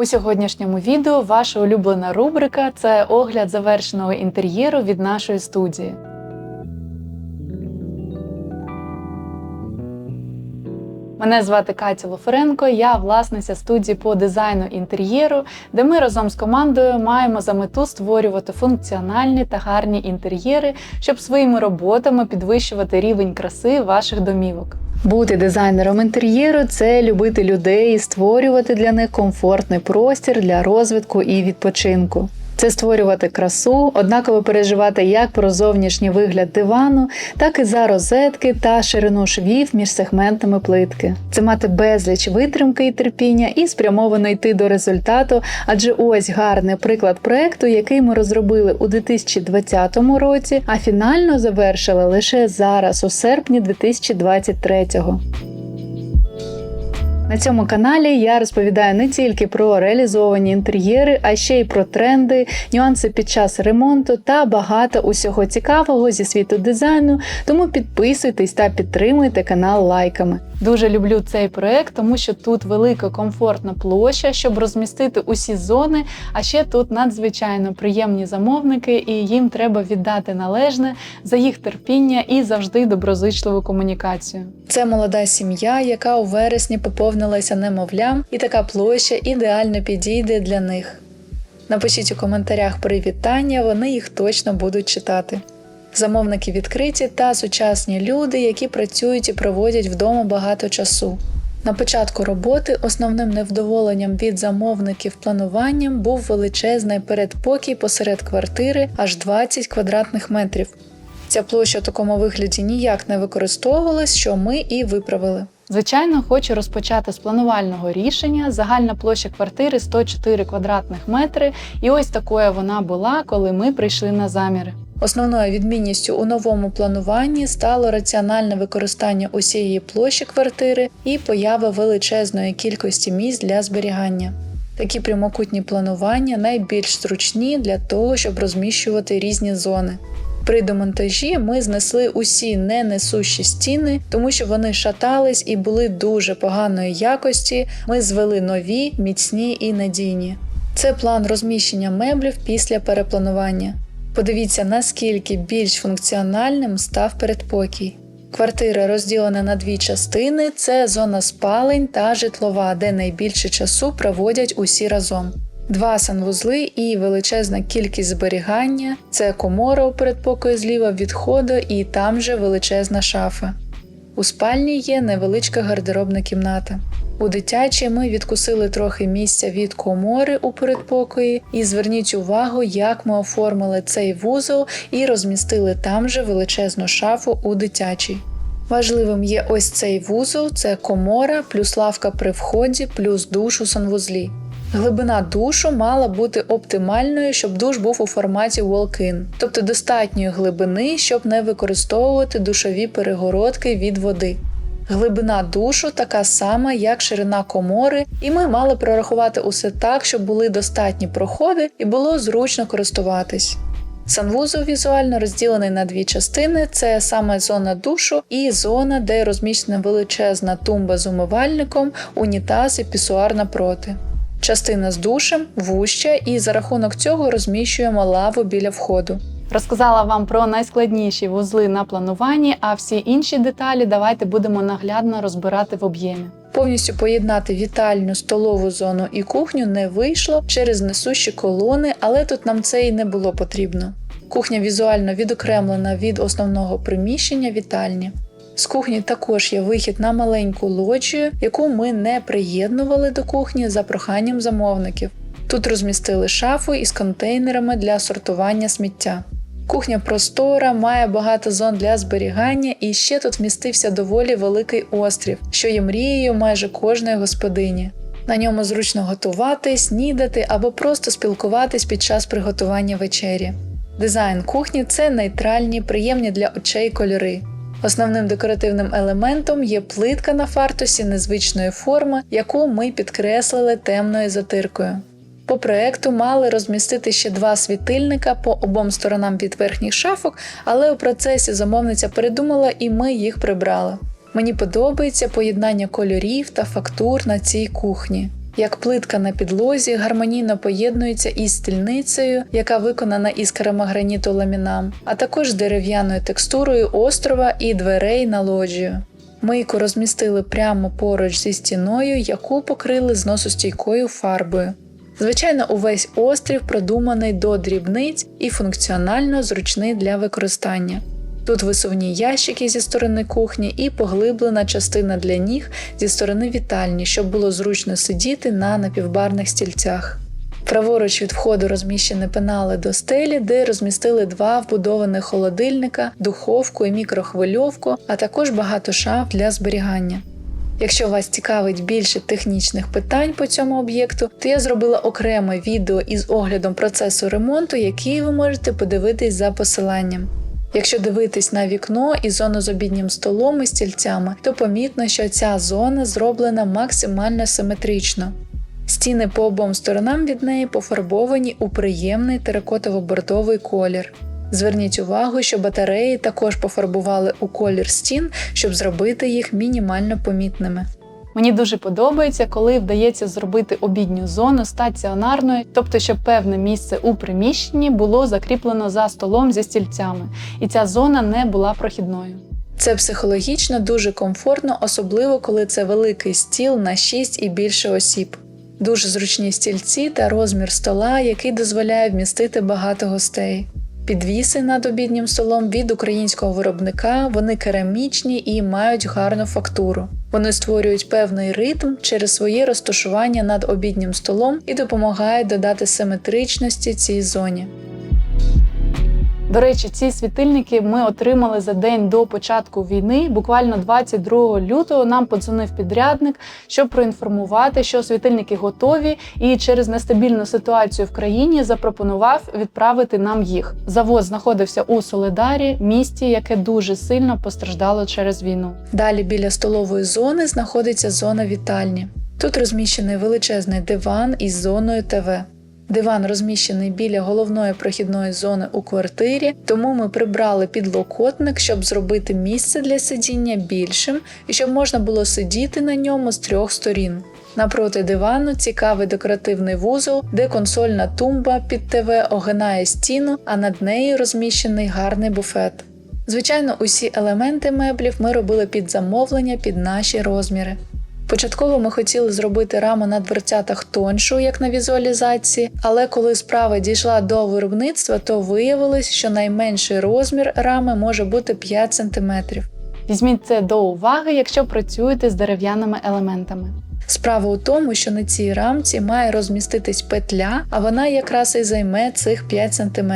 У сьогоднішньому відео ваша улюблена рубрика це огляд завершеного інтер'єру від нашої студії. Мене звати Катя Лоференко, я власниця студії по дизайну інтер'єру, де ми разом з командою маємо за мету створювати функціональні та гарні інтер'єри, щоб своїми роботами підвищувати рівень краси ваших домівок. Бути дизайнером інтер'єру це любити людей і створювати для них комфортний простір для розвитку і відпочинку. Це створювати красу, однаково переживати як про зовнішній вигляд дивану, так і за розетки та ширину швів між сегментами плитки. Це мати безліч витримки і терпіння і спрямовано йти до результату, адже ось гарний приклад проекту, який ми розробили у 2020 році, а фінально завершили лише зараз, у серпні 2023-го. На цьому каналі я розповідаю не тільки про реалізовані інтер'єри, а ще й про тренди, нюанси під час ремонту та багато усього цікавого зі світу дизайну. Тому підписуйтесь та підтримуйте канал лайками. Дуже люблю цей проект, тому що тут велика комфортна площа, щоб розмістити усі зони. А ще тут надзвичайно приємні замовники, і їм треба віддати належне за їх терпіння і завжди доброзичливу комунікацію. Це молода сім'я, яка у вересні поповнилася немовлям, і така площа ідеально підійде для них. Напишіть у коментарях привітання, вони їх точно будуть читати. Замовники відкриті та сучасні люди, які працюють і проводять вдома багато часу. На початку роботи основним невдоволенням від замовників плануванням був величезний передпокій посеред квартири аж 20 квадратних метрів. Ця площа в такому вигляді ніяк не використовувалась, що ми і виправили. Звичайно, хочу розпочати з планувального рішення. Загальна площа квартири 104 квадратних метри, і ось такою вона була, коли ми прийшли на заміри. Основною відмінністю у новому плануванні стало раціональне використання усієї площі квартири і поява величезної кількості місць для зберігання. Такі прямокутні планування найбільш зручні для того, щоб розміщувати різні зони. При демонтажі ми знесли усі ненесущі стіни, тому що вони шатались і були дуже поганої якості. Ми звели нові, міцні і надійні. Це план розміщення меблів після перепланування. Подивіться, наскільки більш функціональним став передпокій. Квартира розділена на дві частини: це зона спалень та житлова, де найбільше часу проводять усі разом. Два санвузли і величезна кількість зберігання це комора у передпокої зліва від входу і там же величезна шафа. У спальні є невеличка гардеробна кімната. У дитячій ми відкусили трохи місця від комори у передпокої, і зверніть увагу, як ми оформили цей вузол і розмістили там же величезну шафу у дитячій. Важливим є ось цей вузол, це комора, плюс лавка при вході, плюс душ у санвузлі. Глибина душу мала бути оптимальною, щоб душ був у форматі walk-in, тобто достатньої глибини, щоб не використовувати душові перегородки від води. Глибина душу така сама, як ширина комори, і ми мали прорахувати усе так, щоб були достатні проходи і було зручно користуватись. Санвузол візуально розділений на дві частини: це саме зона душу і зона, де розміщена величезна тумба з умивальником, унітаз і пісуар напроти. Частина з душем вуща, і за рахунок цього розміщуємо лаву біля входу. Розказала вам про найскладніші вузли на плануванні, а всі інші деталі давайте будемо наглядно розбирати в об'ємі. Повністю поєднати вітальню, столову зону і кухню не вийшло через несущі колони, але тут нам це і не було потрібно. Кухня візуально відокремлена від основного приміщення вітальні. З кухні також є вихід на маленьку лоджію, яку ми не приєднували до кухні за проханням замовників. Тут розмістили шафу із контейнерами для сортування сміття. Кухня простора, має багато зон для зберігання, і ще тут вмістився доволі великий острів, що є мрією майже кожної господині. На ньому зручно готувати, снідати або просто спілкуватись під час приготування вечері. Дизайн кухні це нейтральні, приємні для очей кольори. Основним декоративним елементом є плитка на фартусі незвичної форми, яку ми підкреслили темною затиркою. По проекту мали розмістити ще два світильника по обом сторонам від верхніх шафок, але у процесі замовниця передумала і ми їх прибрали. Мені подобається поєднання кольорів та фактур на цій кухні. Як плитка на підлозі гармонійно поєднується із стільницею, яка виконана із керамограніту ламінам, а також дерев'яною текстурою острова і дверей на лоджію. Мийку розмістили прямо поруч зі стіною, яку покрили зносостійкою фарбою. Звичайно, увесь острів продуманий до дрібниць і функціонально зручний для використання. Тут висувні ящики зі сторони кухні і поглиблена частина для ніг зі сторони вітальні, щоб було зручно сидіти на напівбарних стільцях. Праворуч від входу розміщені пенали до стелі, де розмістили два вбудованих холодильника, духовку і мікрохвильовку, а також багато шаф для зберігання. Якщо вас цікавить більше технічних питань по цьому об'єкту, то я зробила окреме відео із оглядом процесу ремонту, який ви можете подивитись за посиланням. Якщо дивитись на вікно і зону з обіднім столом і стільцями, то помітно, що ця зона зроблена максимально симетрично. Стіни по обом сторонам від неї пофарбовані у приємний теракотово-бордовий колір. Зверніть увагу, що батареї також пофарбували у колір стін, щоб зробити їх мінімально помітними. Мені дуже подобається, коли вдається зробити обідню зону стаціонарною, тобто, щоб певне місце у приміщенні було закріплено за столом зі стільцями, і ця зона не була прохідною. Це психологічно дуже комфортно, особливо коли це великий стіл на 6 і більше осіб. Дуже зручні стільці та розмір стола, який дозволяє вмістити багато гостей. Підвіси над обіднім столом від українського виробника, вони керамічні і мають гарну фактуру. Вони створюють певний ритм через своє розташування над обіднім столом і допомагають додати симетричності цій зоні. До речі, ці світильники ми отримали за день до початку війни. Буквально 22 лютого нам подзвонив підрядник, щоб проінформувати, що світильники готові, і через нестабільну ситуацію в країні запропонував відправити нам їх. Завод знаходився у Солидарі, місті, яке дуже сильно постраждало через війну. Далі біля столової зони знаходиться зона вітальні. Тут розміщений величезний диван із зоною ТВ. Диван розміщений біля головної прохідної зони у квартирі, тому ми прибрали підлокотник, щоб зробити місце для сидіння більшим і щоб можна було сидіти на ньому з трьох сторін. Напроти дивану цікавий декоративний вузол, де консольна тумба під ТВ огинає стіну, а над нею розміщений гарний буфет. Звичайно, усі елементи меблів ми робили під замовлення під наші розміри. Початково ми хотіли зробити раму на дверцятах тоншу, як на візуалізації, але коли справа дійшла до виробництва, то виявилось, що найменший розмір рами може бути 5 см. Візьміть це до уваги, якщо працюєте з дерев'яними елементами. Справа у тому, що на цій рамці має розміститись петля, а вона якраз і займе цих 5 см.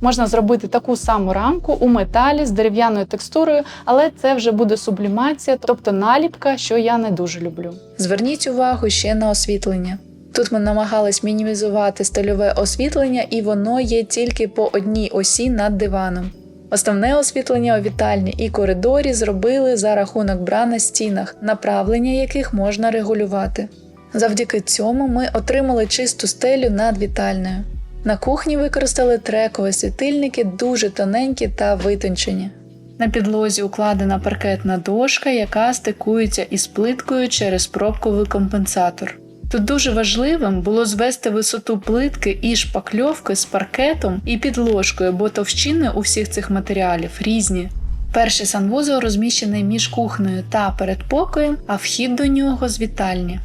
Можна зробити таку саму рамку у металі з дерев'яною текстурою, але це вже буде сублімація, тобто наліпка, що я не дуже люблю. Зверніть увагу ще на освітлення. Тут ми намагались мінімізувати стильове освітлення, і воно є тільки по одній осі над диваном. Основне освітлення у вітальні і коридорі зробили за рахунок бра на стінах, направлення яких можна регулювати. Завдяки цьому ми отримали чисту стелю над вітальнею. На кухні використали трекові світильники, дуже тоненькі та витончені. На підлозі укладена паркетна дошка, яка стикується із плиткою через пробковий компенсатор. Тут дуже важливим було звести висоту плитки і шпакльовки з паркетом і підложкою, бо товщини у всіх цих матеріалів різні. Перший санвузол розміщений між кухнею та передпокоєм, а вхід до нього з вітальні.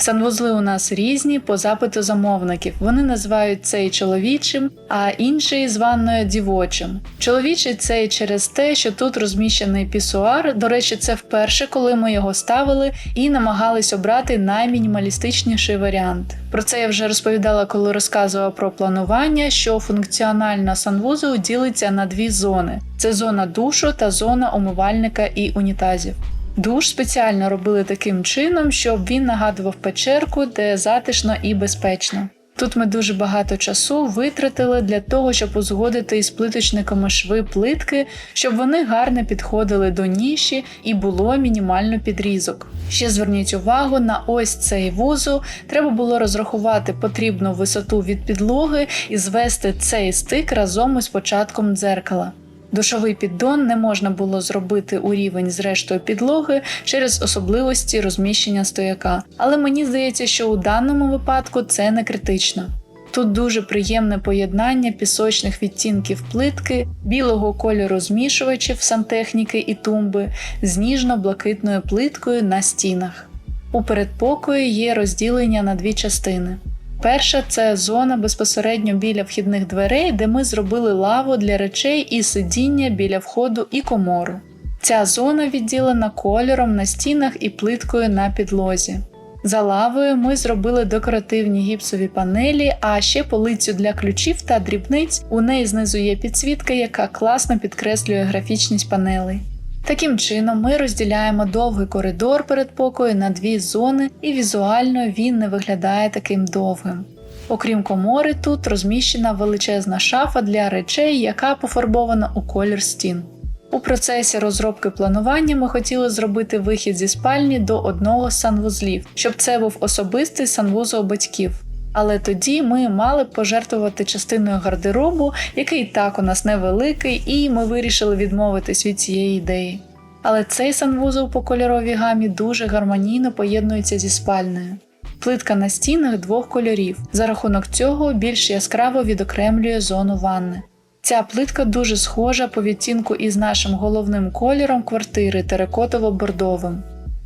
Санвузли у нас різні по запиту замовників. Вони називають цей чоловічим, а інший з ванною дівочим. Чоловічий цей через те, що тут розміщений пісуар. До речі, це вперше, коли ми його ставили і намагались обрати наймінімалістичніший варіант. Про це я вже розповідала, коли розказувала про планування, що функціональна санвузол ділиться на дві зони: це зона душу та зона умивальника і унітазів. Душ спеціально робили таким чином, щоб він нагадував печерку, де затишно і безпечно. Тут ми дуже багато часу витратили для того, щоб узгодити із плиточниками шви плитки, щоб вони гарно підходили до ніші і було мінімально підрізок. Ще зверніть увагу на ось цей вузол. Треба було розрахувати потрібну висоту від підлоги і звести цей стик разом із початком дзеркала. Душовий піддон не можна було зробити у рівень з рештою підлоги через особливості розміщення стояка, але мені здається, що у даному випадку це не критично. Тут дуже приємне поєднання пісочних відтінків плитки, білого кольору змішувачів сантехніки і тумби з ніжно-блакитною плиткою на стінах. У передпокої є розділення на дві частини. Перша це зона безпосередньо біля вхідних дверей, де ми зробили лаву для речей і сидіння біля входу і комору. Ця зона відділена кольором на стінах і плиткою на підлозі. За лавою ми зробили декоративні гіпсові панелі, а ще полицю для ключів та дрібниць. У неї знизу є підсвітка, яка класно підкреслює графічність панелей. Таким чином, ми розділяємо довгий коридор передпокою на дві зони, і візуально він не виглядає таким довгим. Окрім комори, тут розміщена величезна шафа для речей, яка пофарбована у колір стін. У процесі розробки планування ми хотіли зробити вихід зі спальні до одного з санвузлів, щоб це був особистий санвузол батьків. Але тоді ми мали б пожертвувати частиною гардеробу, який так у нас невеликий, і ми вирішили відмовитись від цієї ідеї. Але цей санвузол по кольоровій гамі дуже гармонійно поєднується зі спальнею. Плитка на стінах двох кольорів. За рахунок цього більш яскраво відокремлює зону ванни. Ця плитка дуже схожа по відтінку із нашим головним кольором квартири терекотово-бордовим.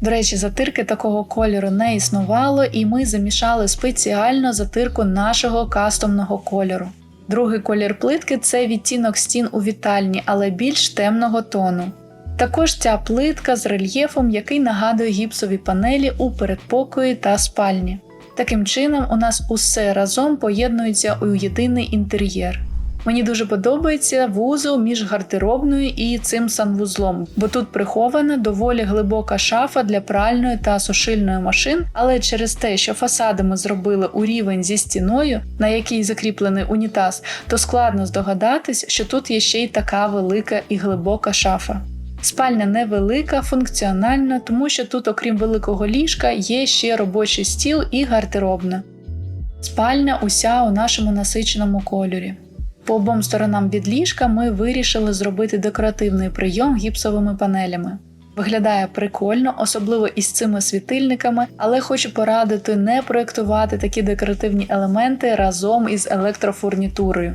До речі, затирки такого кольору не існувало, і ми замішали спеціально затирку нашого кастомного кольору. Другий колір плитки це відтінок стін у вітальні, але більш темного тону. Також ця плитка з рельєфом, який нагадує гіпсові панелі у передпокої та спальні. Таким чином, у нас усе разом поєднується у єдиний інтер'єр. Мені дуже подобається вузол між гардеробною і цим санвузлом, бо тут прихована доволі глибока шафа для пральної та сушильної машин, але через те, що фасади ми зробили у рівень зі стіною, на якій закріплений унітаз, то складно здогадатись, що тут є ще й така велика і глибока шафа. Спальня невелика, функціональна, тому що тут, окрім великого ліжка, є ще робочий стіл і гардеробна. Спальня уся у нашому насиченому кольорі. По обом сторонам від ліжка ми вирішили зробити декоративний прийом гіпсовими панелями. Виглядає прикольно, особливо із цими світильниками, але хочу порадити не проєктувати такі декоративні елементи разом із електрофурнітурою.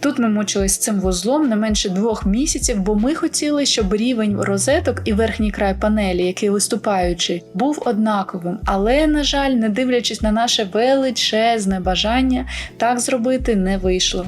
Тут ми мучились з цим вузлом не менше двох місяців, бо ми хотіли, щоб рівень розеток і верхній край панелі, який виступаючий, був однаковим. Але, на жаль, не дивлячись на наше величезне бажання, так зробити не вийшло.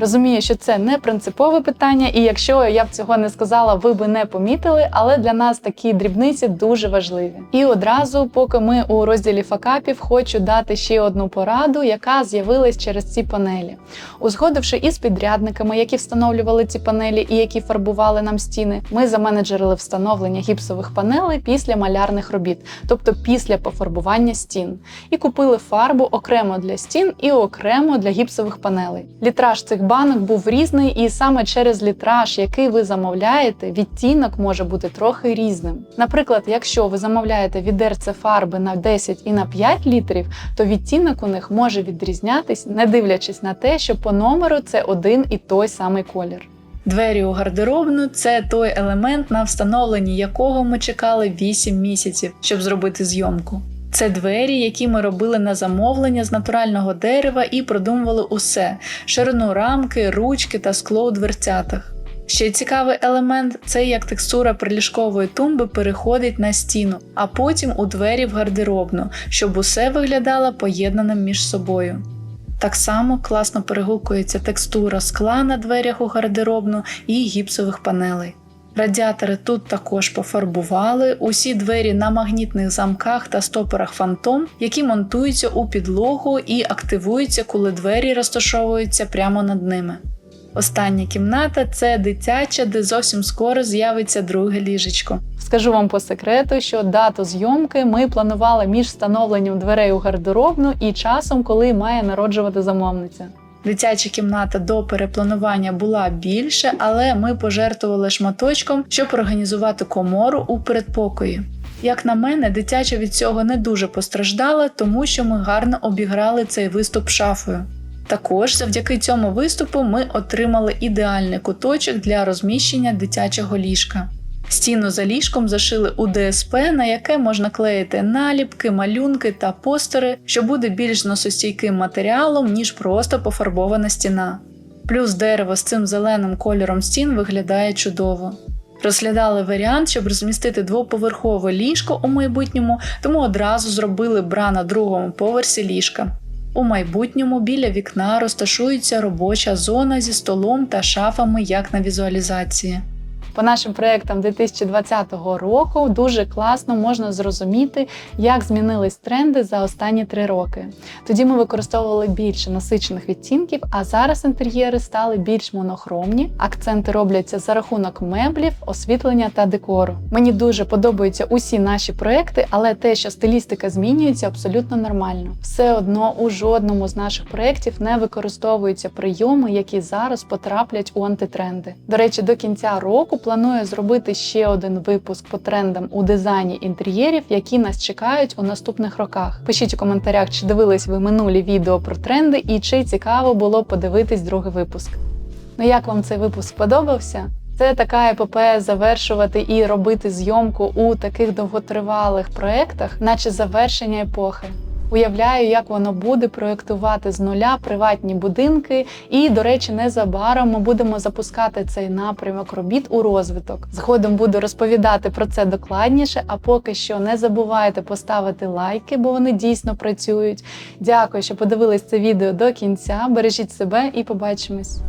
Розумію, що це не принципове питання, і якщо я б цього не сказала, ви би не помітили, але для нас такі дрібниці дуже важливі. І одразу, поки ми у розділі факапів, хочу дати ще одну пораду, яка з'явилась через ці панелі. Узгодивши із підрядниками, які встановлювали ці панелі і які фарбували нам стіни, ми заменеджерили встановлення гіпсових панелей після малярних робіт, тобто після пофарбування стін, і купили фарбу окремо для стін і окремо для гіпсових панелей. Літраж цих банок був різний, і саме через літраж, який ви замовляєте, відтінок може бути трохи різним. Наприклад, якщо ви замовляєте відерце фарби на 10 і на 5 літрів, то відтінок у них може відрізнятись, не дивлячись на те, що по номеру це один і той самий колір. Двері у гардеробну це той елемент, на встановленні якого ми чекали 8 місяців, щоб зробити зйомку. Це двері, які ми робили на замовлення з натурального дерева і продумували усе: ширину рамки, ручки та скло у дверцятах. Ще цікавий елемент це як текстура приліжкової тумби переходить на стіну, а потім у двері в гардеробну, щоб усе виглядало поєднаним між собою. Так само класно перегукується текстура скла на дверях у гардеробну і гіпсових панелей. Радіатори тут також пофарбували, усі двері на магнітних замках та стопорах фантом, які монтуються у підлогу і активуються, коли двері розташовуються прямо над ними. Остання кімната це дитяча, де зовсім скоро з'явиться друге ліжечко. Скажу вам по секрету, що дату зйомки ми планували між встановленням дверей у гардеробну і часом, коли має народжувати замовниця. Дитяча кімната до перепланування була більше, але ми пожертвували шматочком, щоб організувати комору у передпокої. Як на мене, дитяча від цього не дуже постраждала, тому що ми гарно обіграли цей виступ шафою. Також завдяки цьому виступу ми отримали ідеальний куточок для розміщення дитячого ліжка. Стіну за ліжком зашили у ДСП, на яке можна клеїти наліпки, малюнки та постери, що буде більш зносостійким матеріалом, ніж просто пофарбована стіна. Плюс дерево з цим зеленим кольором стін виглядає чудово. Розглядали варіант, щоб розмістити двоповерхове ліжко у майбутньому, тому одразу зробили бра на другому поверсі ліжка. У майбутньому біля вікна розташується робоча зона зі столом та шафами, як на візуалізації. По нашим проектам 2020 року дуже класно можна зрозуміти, як змінились тренди за останні три роки. Тоді ми використовували більше насичених відтінків, а зараз інтер'єри стали більш монохромні. Акценти робляться за рахунок меблів, освітлення та декору. Мені дуже подобаються усі наші проекти, але те, що стилістика змінюється, абсолютно нормально. Все одно у жодному з наших проєктів не використовуються прийоми, які зараз потраплять у антитренди. До речі, до кінця року планую зробити ще один випуск по трендам у дизайні інтер'єрів, які нас чекають у наступних роках. Пишіть у коментарях, чи дивились ви минулі відео про тренди і чи цікаво було подивитись другий випуск. Ну як вам цей випуск сподобався? Це така епопея завершувати і робити зйомку у таких довготривалих проєктах, наче завершення епохи. Уявляю, як воно буде проєктувати з нуля приватні будинки. І, до речі, незабаром ми будемо запускати цей напрямок робіт у розвиток. Згодом буду розповідати про це докладніше. А поки що не забувайте поставити лайки, бо вони дійсно працюють. Дякую, що подивились це відео до кінця. Бережіть себе і побачимось.